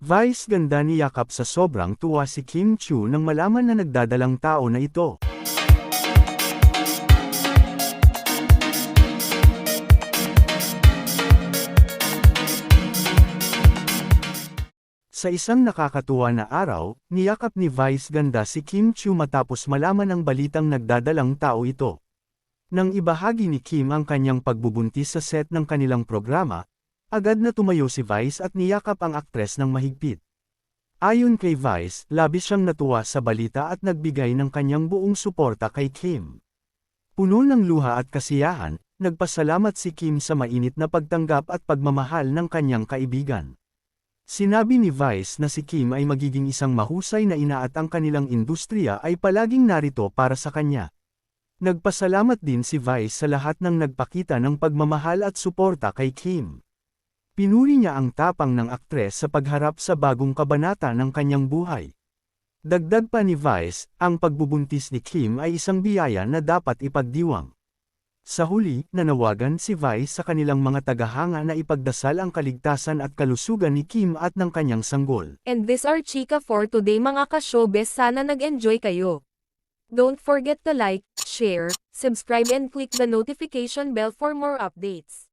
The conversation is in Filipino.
Vice ganda niyakap sa sobrang tuwa si Kim Chu nang malaman na nagdadalang tao na ito. Sa isang nakakatuwa na araw, niyakap ni Vice ganda si Kim Chu matapos malaman ang balitang nagdadalang tao ito. Nang ibahagi ni Kim ang kanyang pagbubuntis sa set ng kanilang programa, agad na tumayo si Vice at niyakap ang aktres ng mahigpit. Ayon kay Vice, labis siyang natuwa sa balita at nagbigay ng kanyang buong suporta kay Kim. Puno ng luha at kasiyahan, nagpasalamat si Kim sa mainit na pagtanggap at pagmamahal ng kanyang kaibigan. Sinabi ni Vice na si Kim ay magiging isang mahusay na ina at ang kanilang industriya ay palaging narito para sa kanya. Nagpasalamat din si Vice sa lahat ng nagpakita ng pagmamahal at suporta kay Kim. Pinuri niya ang tapang ng aktres sa pagharap sa bagong kabanata ng kanyang buhay. Dagdag pa ni Vice, ang pagbubuntis ni Kim ay isang biyaya na dapat ipagdiwang. Sa huli, nanawagan si Vice sa kanilang mga tagahanga na ipagdasal ang kaligtasan at kalusugan ni Kim at ng kanyang sanggol. And this are Chika for today mga ka-showbiz sana nag-enjoy kayo. Don't forget to like, share, subscribe and click the notification bell for more updates.